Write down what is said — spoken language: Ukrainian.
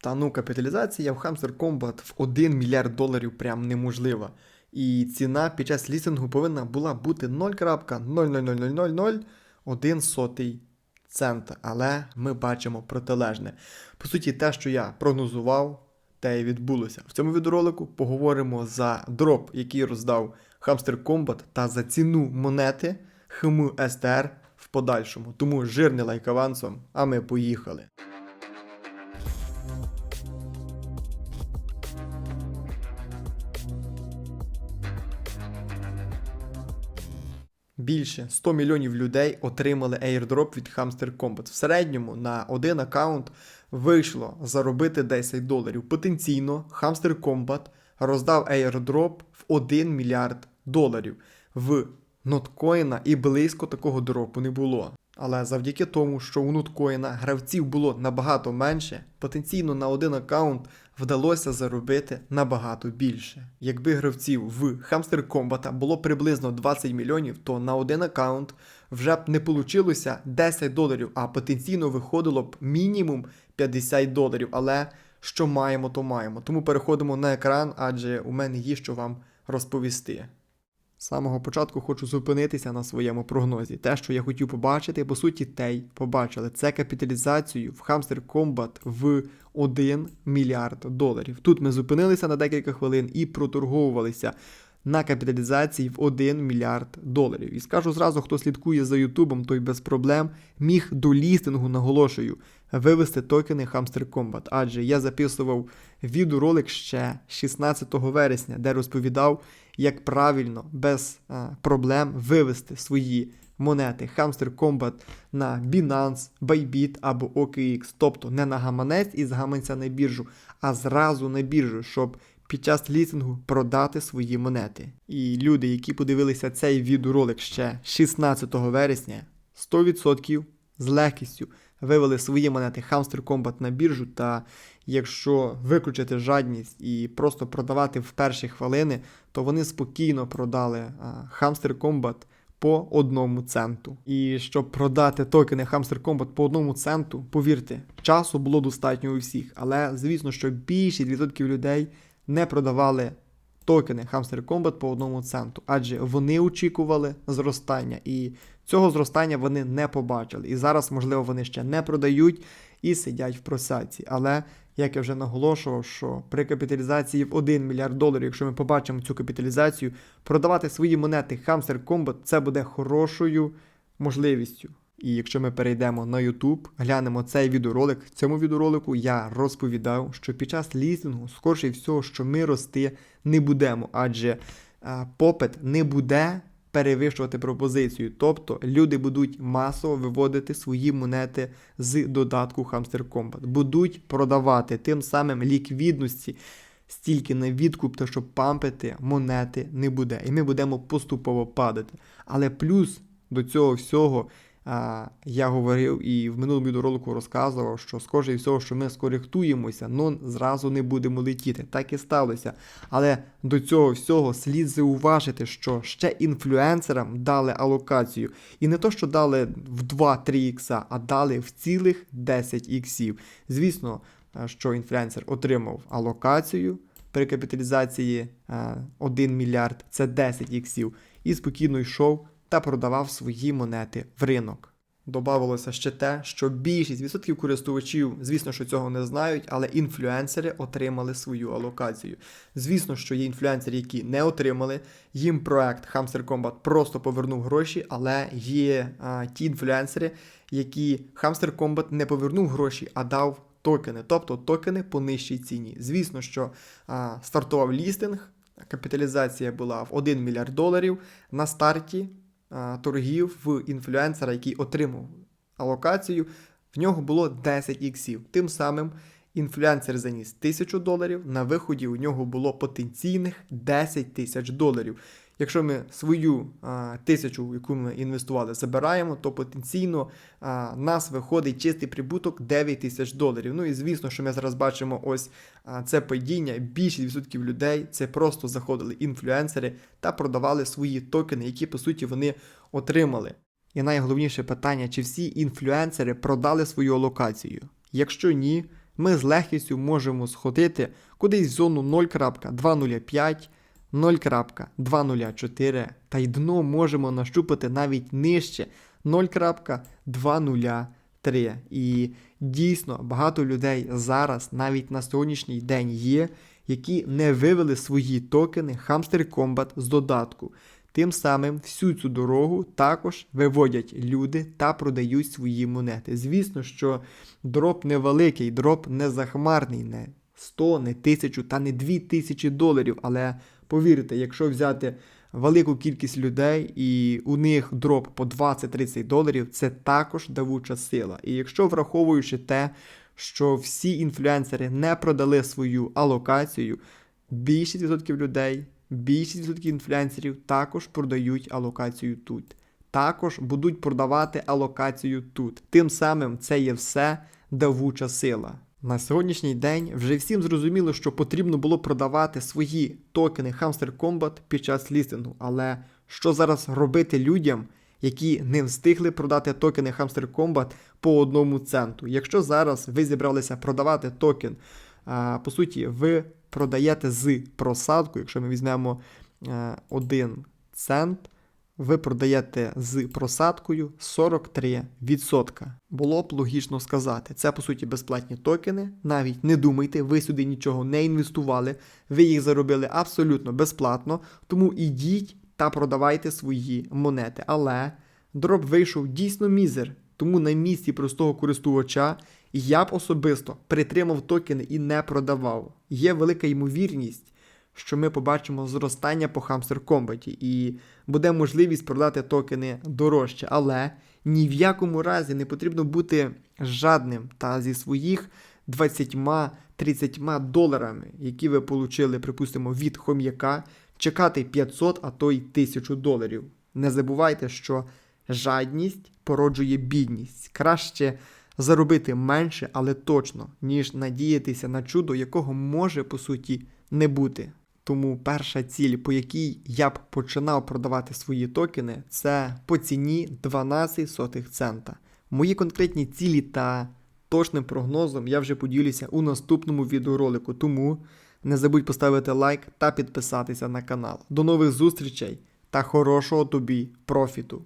Та ну, капіталізація в Hamster Combat в 1 мільярд доларів прям неможлива. І ціна під час лістингу повинна була бути 0.0000001 сотий цента. Але ми бачимо протилежне. По суті, те, що я прогнозував, те і відбулося. В цьому відеоролику поговоримо за дроп, який роздав Hamster Combat, та за ціну монети ХМ СТР в подальшому. Тому жирний лайк авансом, а ми поїхали. Більше 100 мільйонів людей отримали airdrop від Hamster Combat. В середньому на один аккаунт вийшло заробити 10 доларів. Потенційно Hamster Combat роздав airdrop в 1 мільярд доларів. В ноткоїна і близько такого дропу не було. Але завдяки тому, що у ноткоїна гравців було набагато менше, потенційно на один аккаунт вдалося заробити набагато більше. Якби гравців в Хамстер Комбата було приблизно 20 мільйонів, то на один аккаунт вже б не получилося 10 доларів, а потенційно виходило б мінімум 50 доларів. Але що маємо, то маємо. Тому переходимо на екран, адже у мене є що вам розповісти. З самого початку хочу зупинитися на своєму прогнозі. Те, що я хотів побачити, по суті, те й побачили. Це капіталізацію в Hamster Combat в 1 мільярд доларів. Тут ми зупинилися на декілька хвилин і проторговувалися на капіталізації в 1 мільярд доларів. І скажу зразу, хто слідкує за Ютубом, той без проблем міг до лістингу, наголошую, вивести токени Hamster Combat. Адже я записував відеоролик ще 16 вересня, де розповідав, як правильно без е, проблем вивести свої монети Hamster Combat на Binance, Bybit або OKX, тобто не на гаманець із гаманця на біржу, а зразу на біржу, щоб під час лістингу продати свої монети. І люди, які подивилися цей відеоролик ще 16 вересня, 100% з легкістю вивели свої монети Hamster Combat на біржу. Та якщо виключити жадність і просто продавати в перші хвилини, то вони спокійно продали Hamster Combat по одному центу. І щоб продати токени Hamster Combat по одному центу, повірте, часу було достатньо у всіх. Але звісно, що більшість відсотків людей не продавали токени Hamster Combat по одному центу, адже вони очікували зростання, і цього зростання вони не побачили. І зараз, можливо, вони ще не продають і сидять в просаці. Але як я вже наголошував, що при капіталізації в 1 мільярд доларів, якщо ми побачимо цю капіталізацію, продавати свої монети Hamster Combat це буде хорошою можливістю. І якщо ми перейдемо на YouTube, глянемо цей відеоролик, в цьому відеоролику я розповідав, що під час лістингу, скорше всього, що ми рости не будемо, адже а, попит не буде перевищувати пропозицію. Тобто люди будуть масово виводити свої монети з додатку Hamster Combat, будуть продавати тим самим ліквідності. Стільки на відкуп, то щоб пампити монети не буде. І ми будемо поступово падати. Але плюс до цього всього я говорив і в минулому відеоролику розказував, що схоже всього, що ми скоректуємося, но зразу не будемо летіти. Так і сталося. Але до цього всього слід зауважити, що ще інфлюенсерам дали алокацію. І не то, що дали в 2-3 ікса, а дали в цілих 10 іксів. Звісно, що інфлюенсер отримав алокацію при капіталізації 1 мільярд, це 10 іксів, і спокійно йшов та продавав свої монети в ринок. Добавилося ще те, що більшість відсотків користувачів, звісно, що цього не знають, але інфлюенсери отримали свою алокацію. Звісно, що є інфлюенсери, які не отримали. Їм проект Hamster Combat просто повернув гроші, але є а, ті інфлюенсери, які Hamster Combat не повернув гроші, а дав токени, тобто токени по нижчій ціні. Звісно, що а, стартував лістинг, капіталізація була в 1 мільярд доларів. На старті торгів в інфлюенсера, який отримав алокацію, в нього було 10 іксів. Тим самим інфлюенсер заніс 1000 доларів, на виході у нього було потенційних 10 тисяч доларів. Якщо ми свою а, тисячу, яку ми інвестували, забираємо, то потенційно а, нас виходить чистий прибуток 9 тисяч доларів. Ну і звісно, що ми зараз бачимо ось а, це падіння. Більшість відсотків людей це просто заходили інфлюенсери та продавали свої токени, які по суті вони отримали. І найголовніше питання: чи всі інфлюенсери продали свою алокацію? Якщо ні, ми з легкістю можемо сходити кудись в зону 0.205, 0.204 та й дно можемо нащупати навіть нижче 0.203. І дійсно багато людей зараз навіть на сьогоднішній день є, які не вивели свої токени Hamster Combat з додатку. Тим самим всю цю дорогу також виводять люди та продають свої монети. Звісно, що дроп невеликий, дроп не захмарний, не 100, не 1000 та не 2000 доларів. Але повірте, якщо взяти велику кількість людей і у них дроп по 20-30 доларів, це також давуча сила. І якщо враховуючи те, що всі інфлюенсери не продали свою алокацію, більшість відсотків людей, більшість відсотків інфлюенсерів також продають алокацію тут. Також будуть продавати алокацію тут. Тим самим це є все давуча сила. На сьогоднішній день вже всім зрозуміло, що потрібно було продавати свої токени Hamster Combat під час лістингу. Але що зараз робити людям, які не встигли продати токени Hamster Combat по одному центу? Якщо зараз ви зібралися продавати токен, по суті, ви продаєте з просадкою, якщо ми візьмемо е, 1 цент, ви продаєте з просадкою 43%. Було б логічно сказати, це по суті безплатні токени. Навіть не думайте, ви сюди нічого не інвестували, ви їх заробили абсолютно безплатно, тому ідіть та продавайте свої монети. Але дроп вийшов дійсно мізер, тому на місці простого користувача я б особисто притримав токени і не продавав. Є велика ймовірність, що ми побачимо зростання по Hamster Combat і буде можливість продати токени дорожче, але ні в якому разі не потрібно бути жадним та зі своїх 20-30 доларами, які ви отримали, припустимо, від хом'яка, чекати 500, а то й 1000 доларів. Не забувайте, що жадність породжує бідність. Краще заробити менше, але точно, ніж надіятися на чудо, якого може по суті не бути. Тому перша ціль, по якій я б починав продавати свої токени, це по ціні 12 сотих цента. Мої конкретні цілі та точним прогнозом я вже поділюся у наступному відеоролику. Тому не забудь поставити лайк та підписатися на канал. До нових зустрічей та хорошого тобі профіту!